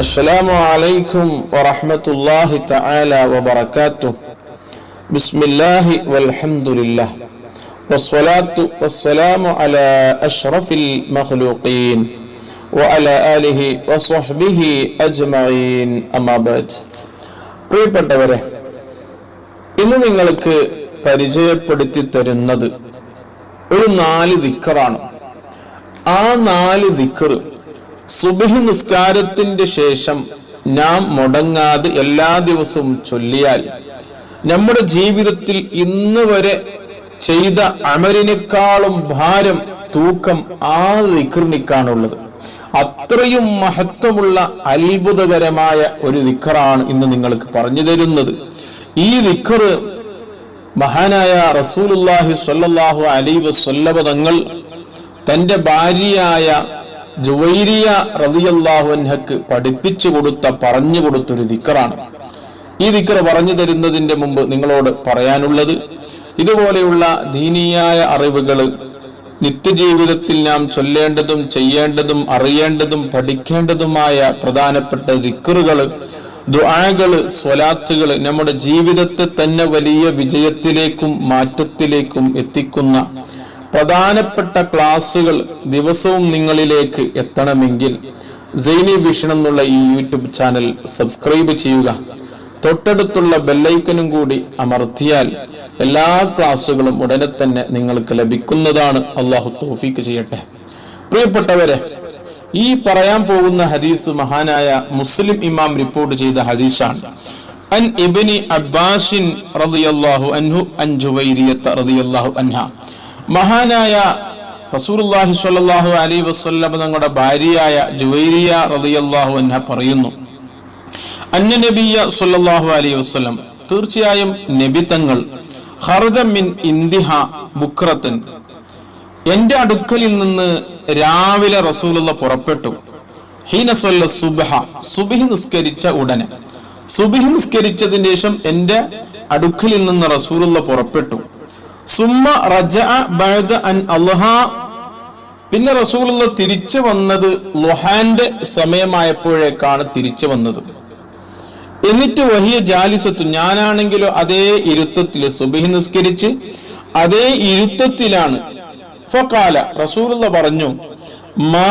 السلام عليكم ورحمة الله تعالى وبركاته بسم الله والحمد لله والصلاة والسلام على أشرف المخلوقين وعلى آله وصحبه أجمعين أما بعد പ്രിയപ്പെട്ടവരെ ഇന്ന് നിങ്ങൾക്ക് പരിചയപ്പെടുത്തി തരുന്നത് ഒരു നാല് ദിക്കറാണ് ആ നാല് ദിക്കറ് സുബഹി നിസ്കാരത്തിന്റെ ശേഷം നാം മുടങ്ങാതെ എല്ലാ ദിവസവും ചൊല്ലിയാൽ നമ്മുടെ ജീവിതത്തിൽ ഇന്ന് വരെ ചെയ്ത അമരിനേക്കാളും ഭാരം തൂക്കം ആ ദിക്കറിനിക്കാണുള്ളത് അത്രയും മഹത്വമുള്ള അത്ഭുതകരമായ ഒരു ദിക്കറാണ് ഇന്ന് നിങ്ങൾക്ക് പറഞ്ഞു തരുന്നത്. ഈ ദിക്കറ് മഹാനായ റസൂലുല്ലാഹി സ്വല്ലല്ലാഹു അലൈഹി വസല്ലമ തങ്ങൾ തന്റെ ഭാര്യയായ ജുവൈരിയ റളിയല്ലാഹു അൻഹക്ക് പഠിപ്പിച്ചു കൊടുത്ത പറഞ്ഞു കൊടുത്തൊരു ദിക്കറാണ്. ഈ ദിക്കർ പറഞ്ഞു തരുന്നതിന്റെ മുമ്പ് നിങ്ങളോട് പറയാനുള്ളത് ഇതുപോലെയുള്ള ദീനീയായ അറിവുകൾ നിത്യജീവിതത്തിൽ നാം ചൊല്ലേണ്ടതും ചെയ്യേണ്ടതും അറിയേണ്ടതും പഠിക്കേണ്ടതുമായ പ്രധാനപ്പെട്ട ദിക്കറുകൾ ദുആകൾ സ്വലാത്തുകൾ നമ്മുടെ ജീവിതത്തെ തന്നെ വലിയ വിജയത്തിലേക്കും മാറ്റത്തിലേക്കും എത്തിക്കുന്ന പ്രധാനപ്പെട്ട ക്ലാസ്സുകൾ ദിവസവും നിങ്ങളിലേക്ക് എത്തണമെങ്കിൽ സൈനി വിഷൻ എന്നുള്ള ഈ യൂട്യൂബ് ചാനൽ സബ്സ്ക്രൈബ് ചെയ്യുക. തൊട്ടടുത്തുള്ള ബെല്ലൈക്കനും കൂടി അമർത്തിയാൽ എല്ലാ ക്ലാസ്സുകളും ഉടനെ തന്നെ നിങ്ങൾക്ക് ലഭിക്കുന്നതാണ്. അള്ളാഹു തോഫീക്ക് ചെയ്യട്ടെ. പ്രിയപ്പെട്ടവരെ ഈ പറയാൻ പോകുന്ന ഹദീസ് മഹാനായ മുസ്ലിം ഇമാം റിപ്പോർട്ട് ചെയ്ത ഹദീസാണ്. അൻ ഇബ്നി അബ്ബാസിൻ റളിയല്ലാഹു അൻഹു അൻ ജുവൈരിയത്ത് റളിയല്ലാഹു അൻഹ. മഹാനായ റസൂലുള്ളാഹി സ്വല്ലല്ലാഹു അലൈഹി വസല്ലം തങ്ങളുടെ ഭാര്യയായ ജുവൈരിയ റളിയല്ലാഹു അൻഹ പറയുന്നു അന്ന നബിയ സല്ലല്ലാഹു അലൈഹി വസല്ലം തീർച്ചയായും നബിത്തങ്ങൾ തങ്ങൾ ഖർജ മിൻ ഇന്ദിഹ ബുക്രത്തൻ എന്റെ അടുക്കലിൽ നിന്ന് രാവിലെ റസൂലുള്ള പുറപ്പെട്ടു. ഹീന സ്വല്ല സുബഹ സുബഹി നിസ്കരിച്ച ഉടനെ സുബിഹി നിസ്കരിച്ചതിന് ശേഷം എന്റെ അടുക്കലിൽ നിന്ന് റസൂലുള്ള പുറപ്പെട്ടു. സുമ്മ റജ ബഅദ അൻ പിന്നെ റസൂലുള്ള തിരിച്ചു വന്നത് ലൊഹാന്റെ സമയമായപ്പോഴേക്കാണ് തിരിച്ചു വന്നത്. എന്നിട്ട് വഹിയ ജാലിസത്തു ഞാനാണെങ്കിലോ അതേ ഇരുത്തത്തിൽ സുബിഹി നിസ്കരിച്ച് അതേ ഇരുത്തത്തിലാണ്. ഫക്കാല റസൂലുള്ള പറഞ്ഞു മാ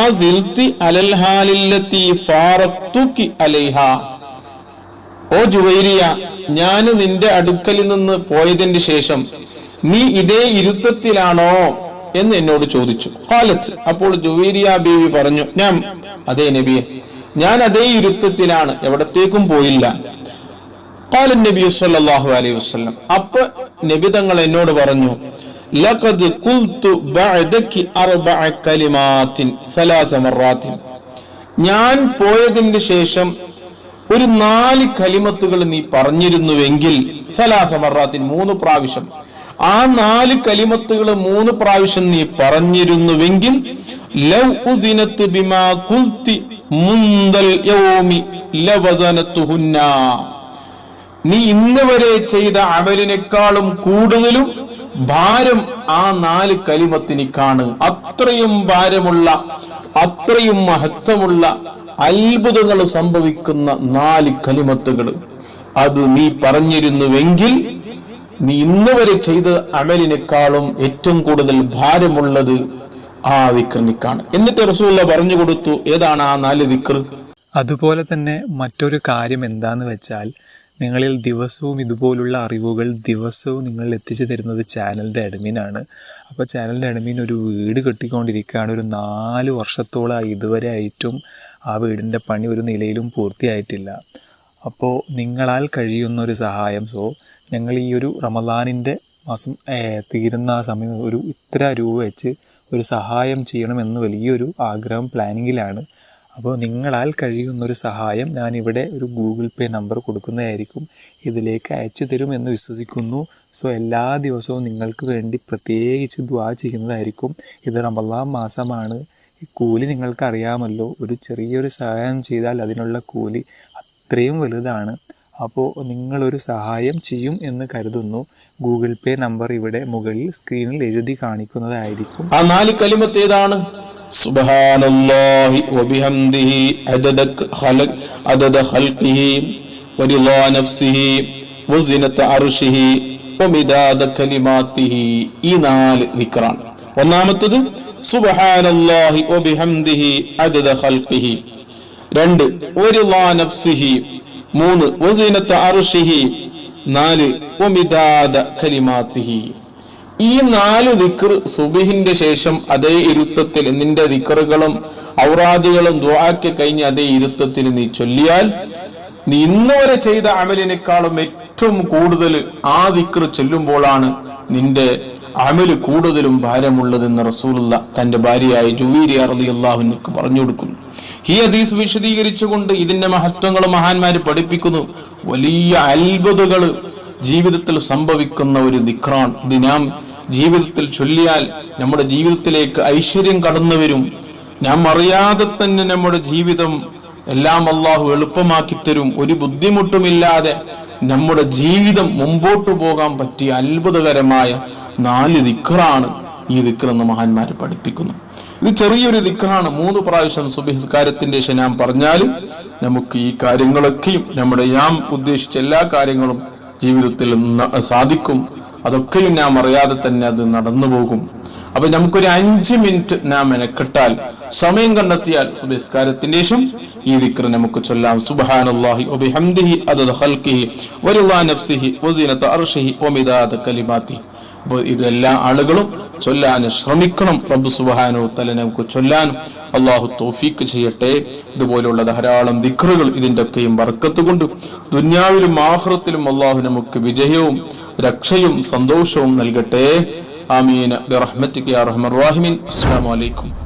അലൽ ഹാലില്ലത്തി ഫാറത്തുക്കി അലൈഹ. ഓ ജുവൈരിയ ഞാൻ നിന്റെ അടുക്കലിൽ നിന്ന് പോയതിന് ശേഷം നീ ഇതേ ഇരുത്തത്തിലാണോ എന്ന് എന്നോട് ചോദിച്ചു കാലത്ത് അപ്പോൾ ജുവൈരിയ ബീവി പറഞ്ഞു ഞാൻ അതേ നബിയെ ഞാൻ അതേ ഇരുത്തത്തിലാണ് എവിടത്തേക്കും പോയില്ല قال النبي صلى الله عليه وسلم അപ്പൊ നബി തങ്ങൾ എന്നോട് പറഞ്ഞു ലഖദ് ഖുൽതു ബഅദകി അർബഅ കലിമാത്തിൻ സലാസ മറാത്തിൻ ഞാൻ പോയതിന് ശേഷം ഒരു നാല് കലിമത്തുകൾ നീ പറഞ്ഞിരുന്നുവെങ്കിൽ സലാസ മറാത്തിൻ മൂന്ന് പ്രാവശ്യം. ആ നാല് കലിമത്തുകൾ മൂന്ന് പ്രാവശ്യം നീ പറഞ്ഞിരുന്നുവെങ്കിൽ നീ ഇന്ന് വരെ ചെയ്ത അമലിനേക്കാളും കൂടുതലും ഭാരം ആ നാല് കലിമത്തിനിക്കാണ്. അത്രയും ഭാരമുള്ള അത്രയും മഹത്വമുള്ള അത്ഭുതങ്ങൾ സംഭവിക്കുന്ന നാല് കലിമത്തുകൾ. അത് നീ പറഞ്ഞിരുന്നുവെങ്കിൽ നീ ഇന്ന് വരെ ചെയ്ത അമലിനേക്കാളും ഏറ്റവും കൂടുതൽ ഭാരമുള്ളത് ആ വിക്രമിക്കാണ്. എന്നിട്ട് റസൂല്ല പറഞ്ഞു കൊടുത്തു ഏതാണ് ആ നാല് വിക്ർ? അതുപോലെ തന്നെ മറ്റൊരു കാര്യം എന്താന്ന് വെച്ചാൽ നിങ്ങളിൽ ദിവസവും ഇതുപോലുള്ള അറിവുകൾ ദിവസവും നിങ്ങൾ എത്തിച്ചു തരുന്നത് ചാനലിന്റെ അഡ്മിനാണ്. അപ്പോൾ ചാനലിന്റെ അഡ്മിൻ ഒരു വീട് കെട്ടിക്കൊണ്ടിരിക്കുകയാണ്. ഒരു നാല് വർഷത്തോളം ഇതുവരെ ആയിട്ടും ആ വീടിന്റെ പണി ഒരു നിലയിലും പൂർത്തിയായിട്ടില്ല. അപ്പോൾ നിങ്ങളാൽ കഴിയുന്ന ഒരു സഹായം. സോ ഞങ്ങൾ ഈ ഒരു റമദാനിന്റെ മാസം തീരുന്ന ആ സമയം ഒരു ഇത്ര രൂപ വെച്ച് ഒരു സഹായം ചെയ്യണമെന്ന് വലിയൊരു ആഗ്രഹം പ്ലാനിങ്ങിലാണ്. അപ്പോൾ നിങ്ങളാൽ കഴിയുന്നൊരു സഹായം ഞാനിവിടെ ഒരു ഗൂഗിൾ പേ നമ്പർ കൊടുക്കുന്നതായിരിക്കും ഇതിലേക്ക് അയച്ചു തരുമെന്ന് വിശ്വസിക്കുന്നു. സോ എല്ലാ ദിവസവും നിങ്ങൾക്ക് വേണ്ടി പ്രത്യേകിച്ച് ദ്വാ ചെയ്യുന്നതായിരിക്കും ഇത് റമദാൻ മാസമാണ്. ഈ കൂലി നിങ്ങൾക്കറിയാമല്ലോ. ഒരു ചെറിയൊരു സഹായം ചെയ്താൽ അതിനുള്ള കൂലി അത്രയും വലുതാണ്. അപ്പോൾ നിങ്ങളൊരു സഹായം ചെയ്യും എന്ന് കരുതുന്നു. ഗൂഗിൾ പേ നമ്പർ ഇവിടെ മുകളിൽ സ്ക്രീനിൽ എഴുതി കാണിക്കുന്നതായിരിക്കും. ആ നാല് കലിമത്തേതാണ് സുബഹാനല്ലാഹി വബിഹംദിഹി അദദ ഖലഖ് അദദ ഖൽഖിഹി അർശിഹി അദദ ഖൽഖിഹി. നഫ്സിഹി. ഈ നാല് സുബിഹിന്റെ ശേഷം അതേ ഇരുത്തത്തിൽ നിന്റെ ദിക്റുകളും ഔറാദുകളും ദുആക്ക് കഴിഞ്ഞ് അതേ ഇരുത്തത്തിൽ നീ ചൊല്ലിയാൽ നീ ഇന്ന് വരെ ചെയ്ത അമലിനേക്കാളും ഏറ്റവും കൂടുതൽ ആ ദിക്ർ ചൊല്ലുമ്പോഴാണ് നിന്റെ അമൽ കൂടുതലും ഭാരമുള്ളതെന്ന് റസൂലുള്ള തന്റെ ഭാര്യയായ ജുവീരി അറലിയല്ലാഹുനക്ക് പറഞ്ഞു കൊടുക്കുന്നു. ഈ ഹദീസ് വിശദീകരിച്ചുകൊണ്ട് ഇതിന്റെ മഹത്വങ്ങൾ മഹാന്മാര് പഠിപ്പിക്കുന്നു. വലിയ അത്ഭുതകൾ ജീവിതത്തിൽ സംഭവിക്കുന്ന ഒരു ദിക്റാൻ ഇത് നാം ജീവിതത്തിൽ ചൊല്ലിയാൽ നമ്മുടെ ജീവിതത്തിലേക്ക് ഐശ്വര്യം കടന്നു വരും. നാം അറിയാതെ തന്നെ നമ്മുടെ ജീവിതം എല്ലാം അള്ളാഹു എളുപ്പമാക്കി തരും. ഒരു ബുദ്ധിമുട്ടുമില്ലാതെ നമ്മുടെ ജീവിതം മുമ്പോട്ട് പോകാൻ പറ്റിയ അത്ഭുതകരമായ നാല് ദിക്റാണ് ഈ ദിക്ർ എന്ന് മഹാന്മാർ പഠിപ്പിക്കുന്നു. ഇത് ചെറിയൊരു ദിക്റാണ്. മൂന്ന് പ്രാവശ്യം സുബിസ്കാരത്തിന്റെ ഞാൻ പറഞ്ഞാൽ നമുക്ക് ഈ കാര്യങ്ങളൊക്കെയും നമ്മുടെ ഞാൻ ഉദ്ദേശിച്ച എല്ലാ കാര്യങ്ങളും ജീവിതത്തിൽ സാധിക്കും. അതൊക്കെയും നാം അറിയാതെ തന്നെ അത് നടന്നു പോകും. അപ്പൊ നമുക്കൊരു അഞ്ച് മിനിറ്റ് നാം മെനക്കെട്ടാൽ സമയം കണ്ടെത്തിയാൽ സുബിസ്കാരത്തിന്റെ ശേഷം ഈ ദിക്ർ നമുക്ക് ചൊല്ലാം. സുബ്ഹാനല്ലാഹി നഫ്സിഹി വസീനത കലിമാത്തിഹി. അപ്പോൾ ഇത് എല്ലാ ആളുകളും ചൊല്ലാൻ ശ്രമിക്കണം. റബ്ബ് സുബാനോ തല നമുക്ക് ചൊല്ലാൻ അള്ളാഹു തോഫീക്ക് ചെയ്യട്ടെ. ഇതുപോലുള്ള ധാരാളം ദിക്റുകൾ ഇതിന്റെ ഒക്കെയും വർക്കത്ത് കൊണ്ട് ദുന്യാവിലും ആഹ്റത്തിലും അള്ളാഹു നമുക്ക് വിജയവും രക്ഷയും സന്തോഷവും നൽകട്ടെ. ആമീൻ. ബിറഹ്മത്തിക്ക് യാ റഹ്മർ റഹീമിൻ. അസ്സലാമു അലൈക്കും.